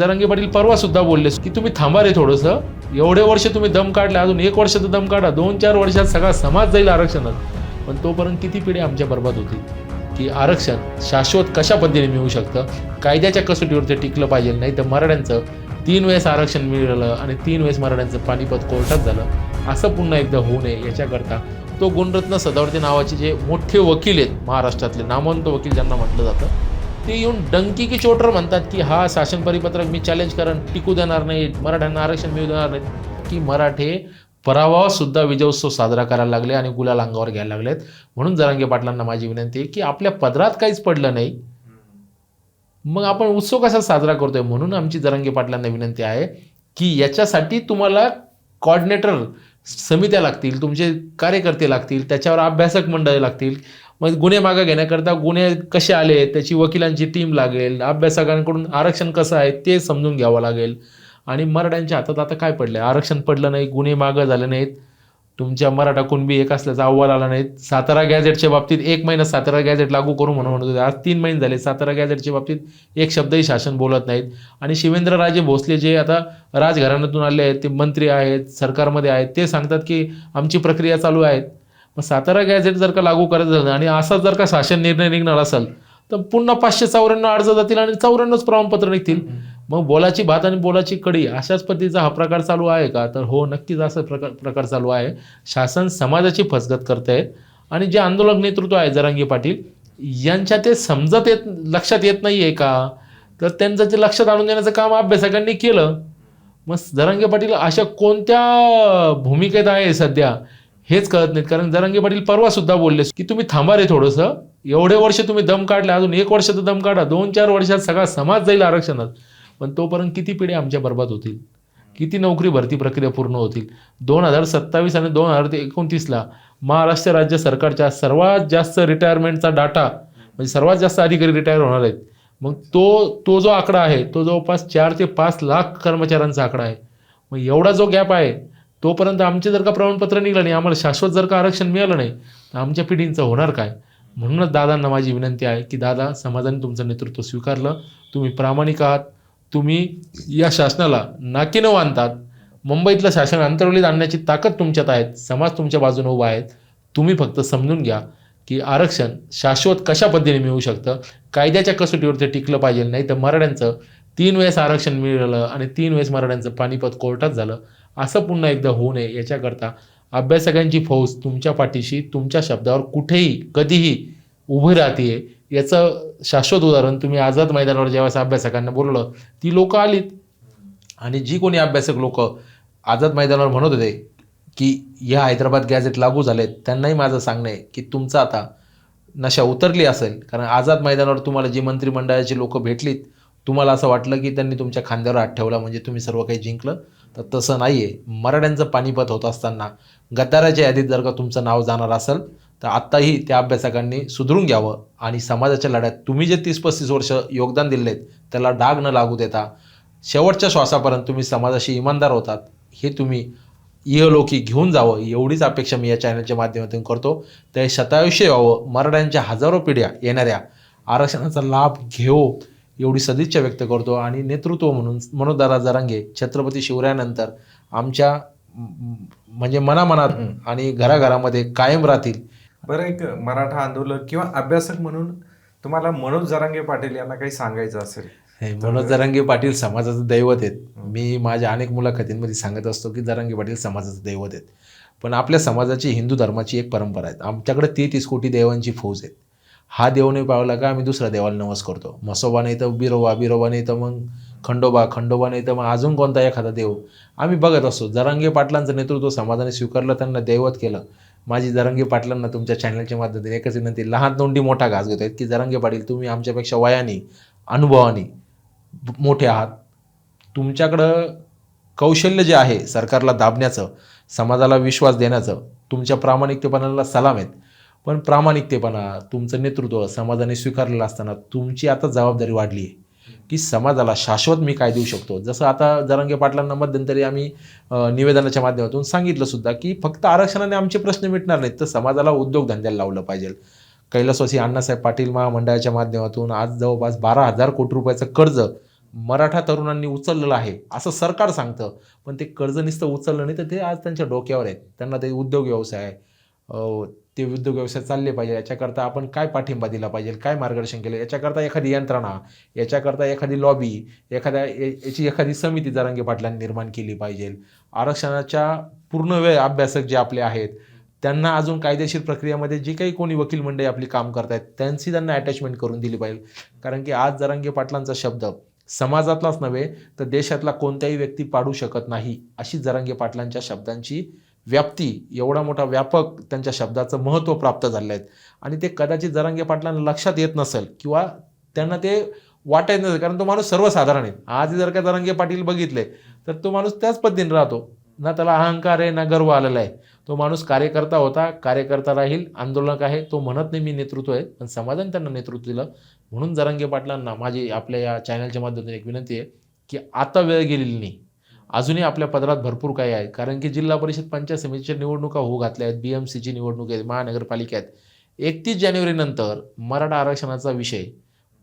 जरांगे पाटील परवा सुद्धा बोलले की तुम्ही थांबा रे थोडंसं. एवढे वर्ष तुम्ही दम काढले अजून एक वर्ष तर दम काढा. दोन चार वर्षात सगळा समाज जाईल आरक्षणात. पण तोपर्यंत किती पिढी आमच्या बर्बाद होतील की आरक्षण शाश्वत कशा पद्धतीने मिळू शकतं? कायद्याच्या कसोटीवर ते टिकलं पाहिजे नाही तर मराठ्यांचं तीन वेळेस आरक्षण मिळालं आणि तीन वेळेस मराठ्यांचं पानिपत कोर्टात झालं. असं पुन्हा एकदा होऊ नये याच्याकरता तो गुणरत्न सदावर्ती नावाचे जे मोठे वकील आहेत महाराष्ट्रातले नामवंत वकील ज्यांना म्हटलं जातं ते येऊन डंकी की चोटर म्हणतात की हा शासन परिपत्रक मी चॅलेंज करण टिकू देणार नाही मराठ्यांना आरक्षण मिळू देणार नाही. की मराठे पराभवात सुद्धा विजयोत्सव साजरा करायला लागले आणि गुलाल अंगावर घ्यायला लागलेत. म्हणून जरांगे पाटलांना माझी विनंती आहे की आपल्या पदरात काहीच पडलं नाही. मग आपण उत्सव कसा साजरा करतोय? म्हणून आमची जरांगे पाटलांना विनंती आहे की याच्यासाठी तुम्हाला कॉर्डिनेटर समित्या लागतील तुमचे कार्यकर्ते लागतील त्याच्यावर अभ्यासक मंडळ लागतील. मग गुन्हे मागे घेण्याकरता गुन्हे कसे आले त्याची वकिलांची टीम लागेल अभ्यासकांकडून आरक्षण कसं आहे ते समजून घ्यावं लागेल. आणि मराठ्यांच्या हातात आता काय पडलं आहे आरक्षण पडलं नाही गुन्हे मागं झाले नाहीत. तुमच्या मराठा कुणबी एक असल्याचा अहवाल आला नाहीत. सातारा गॅझेटच्या बाबतीत एक महिना सातारा गॅझेट लागू करू म्हणून म्हणत होते. आज तीन महिने झाले सातारा गॅझेटच्या बाबतीत एक शब्दही शासन बोलत नाहीत. आणि शिवेंद्रराजे भोसले जे आता राजघराण्यातून आले आहेत ते मंत्री आहेत सरकारमध्ये आहेत ते सांगतात की आमची प्रक्रिया चालू आहे. मग सातारा गॅझेट जर का लागू करत झालं आणि असाच जर का शासन निर्णय निघणार असेल तर पुन्हा पाचशे चौऱ्याण्णव अर्ज जातील आणि चौऱ्याण्णवच प्रमाणपत्र निघतील. मग बोलाची भात आणि बोलाची कडी अशाच पद्धतीचा हा प्रकार चालू आहे का? तर हो नक्कीच असा प्रकार प्रकार चालू आहे. शासन समाजाची फसगत करत आहे आणि जे आंदोलक नेतृत्व आहे जरांगी पाटील यांच्या ते समजत येत लक्षात येत नाही आहे का? तर त्यांचं ते लक्षात आणून देण्याचं काम अभ्यासकांनी केलं. मग जरांगे पाटील अशा कोणत्या भूमिकेत आहे सध्या? हेच कळत नाहीत. कारण जरांगे पाटील परवा सुद्धा बोलले की तुम्ही थांबा रे थोडंसं. एवढे वर्ष तुम्ही दम काढले अजून एक वर्ष तर दम काढा. दोन चार वर्षात सगळा समाज जाईल आरक्षणात. पण तोपर्यंत किती पिढी आमच्या बर्बाद होतील? किती नोकरी भरती प्रक्रिया पूर्ण होतील? दोन हजार सत्तावीस आणि दोन हजार एकोणतीसला महाराष्ट्र राज्य सरकारच्या सर्वात जास्त रिटायरमेंटचा डाटा म्हणजे सर्वात जास्त अधिकारी रिटायर होणार आहेत. मग तो तो जो आकडा आहे तो जवळपास चार ते पाच लाख कर्मचाऱ्यांचा आकडा आहे. मग एवढा जो गॅप आहे तोपर्यंत आमचे जर का प्रमाणपत्र निघलं नाही आम्हाला शाश्वत जर का आरक्षण मिळालं नाही तर आमच्या पिढींचं होणार काय? म्हणूनच दादांना माझी विनंती आहे की दादा समाजाने तुमचं नेतृत्व स्वीकारलं तुम्ही प्रामाणिक आहात तुम्ही या शासनाला नाकी न बांधतात मुंबईतलं शासन अंतरवलीत आणण्याची ताकद तुमच्यात आहेत समाज तुमच्या बाजूने उभा आहेत तुम्ही फक्त समजून घ्या की आरक्षण शाश्वत कशा पद्धतीने मिळू शकतं? कायद्याच्या कसोटीवर ते टिकलं पाहिजे नाही तर मराठ्यांचं तीन वेळेस आरक्षण मिळालं आणि तीन वेळेस मराठ्यांचं पानिपत कोर्टात झालं. असं पुन्हा एकदा होऊ नये याच्याकरता अभ्यासकांची फौज तुमच्या पाठीशी तुमच्या शब्दावर कुठेही कधीही उभी राहते याचं शाश्वत उदाहरण तुम्ही आझाद मैदानावर ज्यावेळेस अभ्यासकांना बोलवलं ती लोक आलीत. आणि जी कोणी अभ्यासक लोक आझाद मैदानावर म्हणत होते की या हैदराबाद गॅझेट लागू झालेत त्यांनाही माझं सांगणं आहे की तुमचं आता नशा उतरली असेल. कारण आझाद मैदानावर तुम्हाला जी मंत्रिमंडळाची लोकं भेटलीत तुम्हाला असं वाटलं की त्यांनी तुमच्या खांद्यावर हात ठेवला म्हणजे तुम्ही सर्व काही जिंकलं? तर तसं नाही आहे मराठ्यांचं पानिपत होत असताना गद्दाराच्या यादीत जर का तुमचं नाव जाणार असेल तर आत्ताही त्या अभ्यासकांनी सुधरून घ्यावं आणि समाजाच्या लढ्यात तुम्ही जे तीस पस्तीस वर्ष योगदान दिलेत त्याला डाग न लागू देता शेवटच्या श्वासापर्यंत तुम्ही समाजाशी इमानदार होतात. हे तुम्ही इहलोकी घेऊन जावं एवढीच अपेक्षा मी या चॅनलच्या माध्यमातून करतो. ते शतायुष्य व्हावं. मराठ्यांच्या हजारो पिढ्या येणाऱ्या आरक्षणाचा लाभ घेऊ एवढी सदिच्छा व्यक्त करतो आणि नेतृत्व म्हणून मनोदारा जरांगे छत्रपती शिवरायानंतर आमच्या म्हणजे मनामनात आणि घराघरामध्ये कायम राहतील. बरं एक मराठा आंदोलक किंवा अभ्यासक म्हणून तुम्हाला मनोज जरांगे पाटील यांना काही सांगायचं असेल हे मनोज जरांगे पाटील समाजाचं दैवत आहेत. मी माझ्या अनेक मुलाखतींमध्ये सांगत असतो की जरांगे पाटील समाजाचं दैवत आहेत. पण आपल्या समाजाची हिंदू धर्माची एक परंपरा आहे. आमच्याकडे तेहतीस कोटी देवांची फौज आहेत. हा देव नाही पावला का आम्ही दुसऱ्या देवाला नवस करतो. मसोबा नाही तर बिरोबा बिरोबा नाही तर मग खंडोबा खंडोबा नाही तर मग अजून कोणता एखादा देव. आम्ही बघत असतो. जरांगे पाटलांचं नेतृत्व समाजाने स्वीकारलं त्यांना दैवत केलं. माझी जरांगे पाटलांना तुमच्या चॅनलच्या माध्यमातून एकच विनंती लहान तोंडी मोठा घास घेतो. की जरांगे पाटील तुम्ही आमच्यापेक्षा वयाने अनुभवाने मोठे आहात. तुमच्याकडं कौशल्य जे आहे सरकारला दाबण्याचं समाजाला विश्वास देण्याचं तुमच्या प्रामाणिकतेपणाला सलाम आहेत. पण प्रामाणिकतेपणा तुमचं नेतृत्व समाजाने स्वीकारलेलं असताना तुमची आता जबाबदारी वाढली आहे. की समाजाला शाश्वत मी काय देऊ शकतो? जसं आता जरांगे पाटलांना मध्यंतरी आम्ही निवेदनाच्या माध्यमातून सांगितलं सुद्धा की फक्त आरक्षणाने आमचे प्रश्न मिटणार नाहीत तर समाजाला उद्योगधंद्याला लावलं पाहिजे. कैलासवासी अण्णासाहेब पाटील महामंडळाच्या माध्यमातून आज जवळपास बारा हजार कोटी रुपयाचं कर्ज मराठा तरुणांनी उचललेलं आहे असं सरकार सांगतं. पण ते कर्ज नुसतं उचललं नाही तर ते आज त्यांच्या डोक्यावर आहेत. त्यांना ते उद्योग व्यवसाय आहे. ते उद्योग व्यवसाय चालले पाहिजे. याच्याकरता आपण काय पाठिंबा दिला पाहिजे? काय मार्गदर्शन केलं? याच्याकरता एखादी यंत्रणा याच्याकरता एखादी लॉबी एखाद्या याची एखादी समिती जरांगे पाटलांनी निर्माण केली पाहिजे. आरक्षणाच्या पूर्ण वेळ अभ्यासक जे आपले आहेत त्यांना अजून कायदेशीर प्रक्रियेमध्ये जी काही कोणी वकील मंडळी आपली काम करतायत त्यांची त्यांना अटॅचमेंट करून दिली पाहिजे. कारण की आज जरांगे पाटलांचा शब्द समाजातलाच नव्हे तर देशातला कोणत्याही व्यक्ती पाडू शकत नाही अशी जरांगे पाटलांच्या शब्दांची व्याप्ती एवढा मोठा व्यापक त्यांच्या शब्दाचं महत्त्व प्राप्त झालेलं आहे. आणि ते कदाचित जरांगे पाटलांना लक्षात येत नसेल किंवा त्यांना ते वाटायचं नसेल कारण तो माणूस सर्वसाधारण आहे. आज जर का जरांगे पाटील बघितले तर तो माणूस त्याच पद्धतीने राहतो. ना त्याला अहंकार आहे ना गर्व आलेला आहे. तो माणूस कार्यकर्ता होता कार्यकर्ता राहील आंदोलक आहे. तो म्हणत नाही मी नेतृत्व आहे. पण समाजाने त्यांना नेतृत्व दिलं. म्हणून जरांगे पाटलांना माझी आपल्या या चॅनलच्या माध्यमातून एक विनंती आहे की आता वेळ गेलेली नाही. अजूनही आपल्या पदरात भरपूर काही आहे. कारण की जिल्हा परिषद पंचायत समितीच्या निवडणुका होऊ घातल्या आहेत. बी एम सीची निवडणूक आहेत महानगरपालिका आहेत. एकतीस जानेवारीनंतर मराठा आरक्षणाचा विषय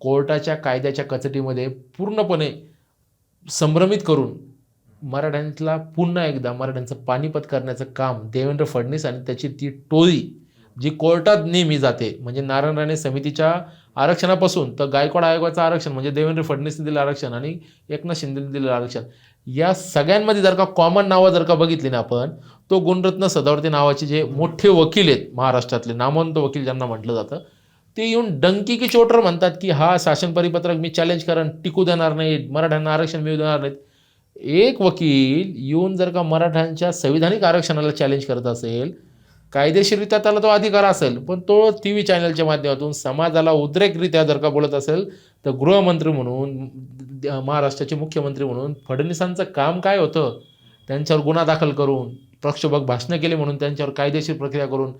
कोर्टाच्या कायद्याच्या कचटीमध्ये पूर्णपणे संभ्रमित करून मराठ्यांतला पुन्हा एकदा मराठ्यांचं पानिपत करण्याचं काम देवेंद्र फडणवीस आणि त्याची ती टोळी जी कोर्टात नेहमी जाते म्हणजे नारायण राणे समितीच्या आरक्षणापासून तर गायकवाड आयोगाचं आरक्षण म्हणजे देवेंद्र फडणवीसने दिलं आरक्षण आणि एकनाथ शिंदेने दिलेलं आरक्षण या सगळ्यांमध्ये जर का कॉमन नावं जर का बघितली ना आपण तो गुणरत्न सदावर्ते नावाचे जे मोठे वकील आहेत महाराष्ट्रातले नामवंत वकील ज्यांना म्हटलं जातं ते येऊन डंकी की चोटर म्हणतात की हा शासन परिपत्रक मी चॅलेंज करण टिकू देणार नाही मराठ्यांना आरक्षण मिळू देणार नाहीत. एक वकील येऊन जर का मराठ्यांच्या संविधानिक आरक्षणाला चॅलेंज करत असेल कायदेशीररित्या त्याला तो अधिकार असेल पण तो टी व्ही चॅनलच्या माध्यमातून समाजाला उद्रेकरित्या जर का बोलत असेल तर गृहमंत्री म्हणून महाराष्ट्राचे मुख्यमंत्री म्हणून फडणवीसांचं काम काय होतं? त्यांच्यावर गुन्हा दाखल करून प्रक्षोभक भाषणं केली म्हणून त्यांच्यावर कायदेशीर प्रक्रिया करून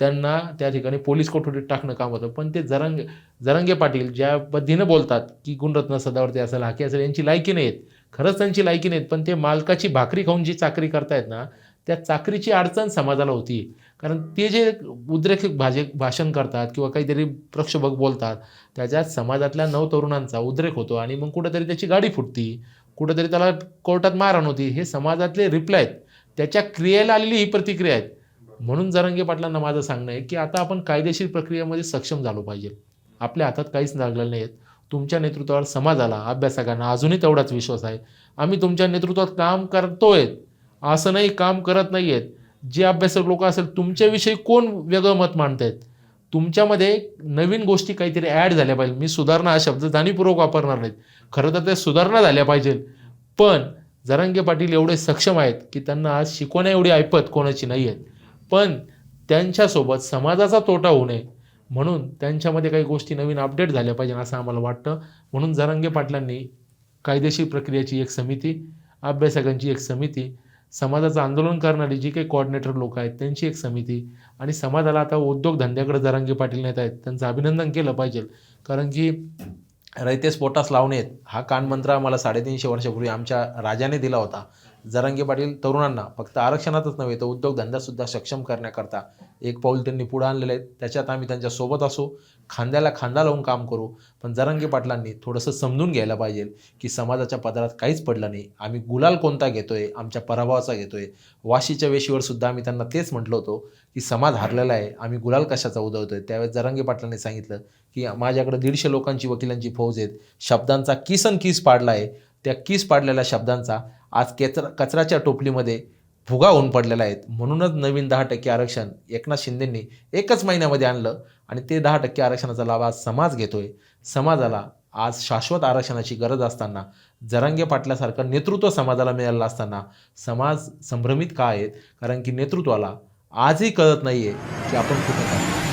त्यांना त्या ठिकाणी पोलीस कोठडीत टाकणं काम होतं. पण ते जरंग जरंगे पाटील ज्या पद्धतीनं बोलतात की गुणरत्न सदावर्ती असेल हाकी असेल यांची लायकी नाहीत. खरंच त्यांची लायकी नाहीत पण ते मालकाची भाकरी खाऊन जी चाकरी करतायत ना त्या चाकरीची अडचण समाजाला होती. कारण ते जे उद्रेक भाजे भाषण करतात किंवा काहीतरी प्रक्षोभक बोलतात त्याच्यात समाजातल्या नवतरुणांचा उद्रेक होतो आणि मग कुठेतरी त्याची गाडी फुटती कुठेतरी त्याला कोर्टात मारहाण होती. हे समाजातले रिप्लाय आहेत. त्याच्या क्रियेला आलेली ही प्रतिक्रिया आहेत. म्हणून जरंगे पाटलांना माझं सांगणं आहे की आता आपण कायदेशीर प्रक्रियेमध्ये सक्षम झालो पाहिजे. आपल्या हातात काहीच लागलेलं नाही आहेत तुमच्या नेतृत्वावर समाजाला अभ्यासकांना अजूनही तेवढाच विश्वास आहे. आम्ही तुमच्या नेतृत्वात काम करतोय. असं नाही काम करत नाही आहेत जे अभ्यासक लोक असेल तुमच्याविषयी कोण वेगळं मत मांडतायत? तुमच्यामध्ये नवीन गोष्टी काहीतरी ॲड झाल्या पाहिजे. मी सुधारणा हा शब्द जाणीवपूर्वक वापरणार नाहीत. खरं तर त्या सुधारणा झाल्या पाहिजेत. पण जरांगे पाटील एवढे सक्षम आहेत की त्यांना आज शिकवण्या एवढी ऐपत कोणाची नाही आहेत पण त्यांच्यासोबत समाजाचा तोटा होऊ नये. म्हणून त्यांच्यामध्ये काही गोष्टी नवीन अपडेट झाल्या पाहिजे असं आम्हाला वाटतं. म्हणून जरांगे पाटलांनी कायदेशीर प्रक्रियेची एक समिती अभ्यासकांची एक समिती समाजाचं आंदोलन करणारी जी काही कोऑर्डिनेटर लोक आहेत त्यांची एक समिती आणि समाजाला आता उद्योगधंद्याकडे जरांगे पाटील नेत आहेत. त्यांचं अभिनंदन केलं पाहिजे. कारण की रयतेस पोटास लावणेत हा कानमंत्र आम्हाला साडेतीनशे वर्षापूर्वी आमच्या राजाने दिला होता. जरांगे पाटील तरुणांना फक्त आरक्षणातच नव्हे तर उद्योगधंदासुद्धा सक्षम करण्याकरता एक पाऊल त्यांनी पुढं आणलेलं आहे. त्याच्यात आम्ही त्यांच्यासोबत असू खांद्याला खांदा लावून काम करू पण जरांगे पाटलांनी थोडंसं समजून घ्यायला पाहिजे की समाजाच्या पदरात काहीच पडलं नाही. आम्ही गुलाल कोणता घेतोय आमच्या पराभवाचा घेतोय? वाशीच्या वेशीवर सुद्धा आम्ही त्यांना तेच म्हटलं होतो की समाज हरलेला आहे आम्ही गुलाल कशाचा उदवतोय त्यावेळेस जरांगे पाटलांनी सांगितलं की माझ्याकडे दीडशे लोकांची वकिलांची फौज आहेत शब्दांचा किसन किस पाडला आहे त्या किस पाडलेल्या शब्दांचा आज केचरा कचऱ्याच्या टोपलीमध्ये फुगा होऊन पडलेला आहेत. म्हणूनच नवीन दहा टक्के आरक्षण एकनाथ शिंदेंनी एकच महिन्यामध्ये आणलं आणि ते दहा टक्के आरक्षणाचा लाभ आज समाज घेतोय. समाजाला आज शाश्वत आरक्षणाची गरज असताना जरांगे पाटल्यासारखं नेतृत्व समाजाला मिळालं असताना समाज संभ्रमित का आहेत? कारण की नेतृत्वाला आजही कळत नाही आहे की आपण कुठं